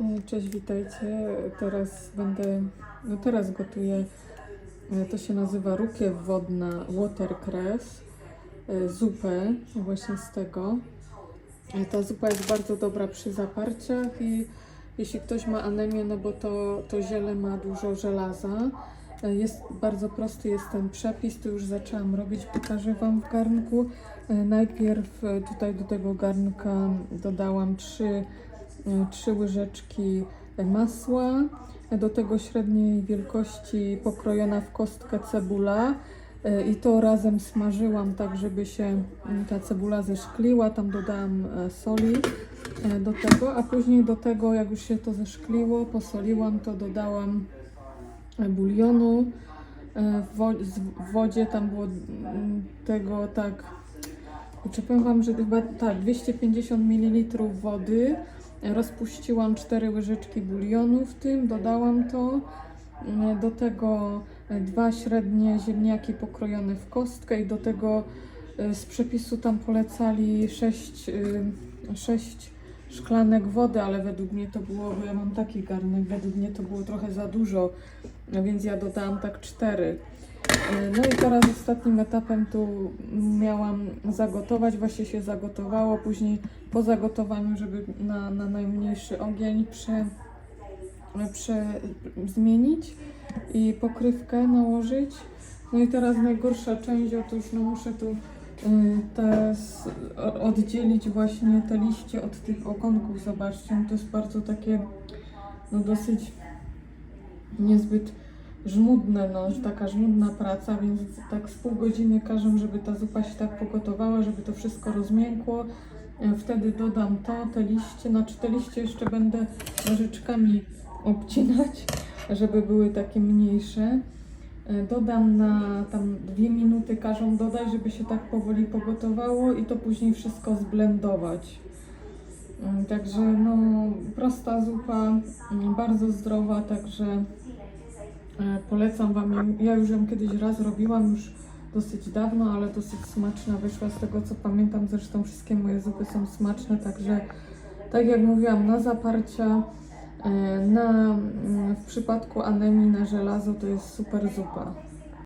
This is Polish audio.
E, Cześć, witajcie. Teraz będę, no teraz gotuję, e, to się nazywa rukiew wodna watercress, e, zupę właśnie z tego. E, Ta zupa jest bardzo dobra przy zaparciach i jeśli ktoś ma anemię, no bo to, to ziele ma dużo żelaza. Jest bardzo prosty jest ten przepis, to już zaczęłam robić, pokażę Wam w garnku. Najpierw tutaj do tego garnka dodałam trzy trzy łyżeczki masła, do tego średniej wielkości pokrojona w kostkę cebula. E, i to razem smażyłam tak, żeby się mm, ta cebula zeszkliła, tam dodałam e, soli e, do tego, a później do tego jak już się to zeszkliło, posoliłam to, dodałam e, bulionu. E, w wodzie, tam było mm, tego tak Kurczę, powiem Wam, że chyba tak, 250 ml wody, rozpuściłam 4 łyżeczki bulionu w tym, dodałam to, Mm, do tego e, dwa średnie ziemniaki pokrojone w kostkę i do tego e, z przepisu tam polecali 6, 6 szklanek wody, ale według mnie to było, bo ja mam taki garnek, według mnie to było trochę za dużo, więc ja dodałam tak 4. No i teraz ostatnim etapem tu miałam zagotować, właśnie się zagotowało, później po zagotowaniu, żeby na, na najmniejszy ogień prze, prze, zmienić i pokrywkę nałożyć. No i teraz najgorsza część, otóż no muszę tu y, te, oddzielić właśnie te liście od tych ogonków, zobaczcie, to jest bardzo takie no dosyć niezbyt żmudne, no, taka żmudna praca, więc tak z pół godziny każę, żeby ta zupa się tak pogotowała, żeby to wszystko rozmiękło. E, Wtedy dodam to, te liście, znaczy te liście jeszcze będę nożyczkami obcinać, żeby były takie mniejsze. E, Dodam na tam dwie minuty, każą dodać, żeby się tak powoli pogotowało i to później wszystko zblendować. Mm, Także no, prosta zupa, bardzo zdrowa, także e, polecam Wam. Ja już ją kiedyś raz robiłam, już dosyć dawno, ale dosyć smaczna wyszła z tego co pamiętam. Zresztą wszystkie moje zupy są smaczne, także tak jak mówiłam, na zaparcia, e, na, mm, w przypadku anemii na żelazo to jest super zupa.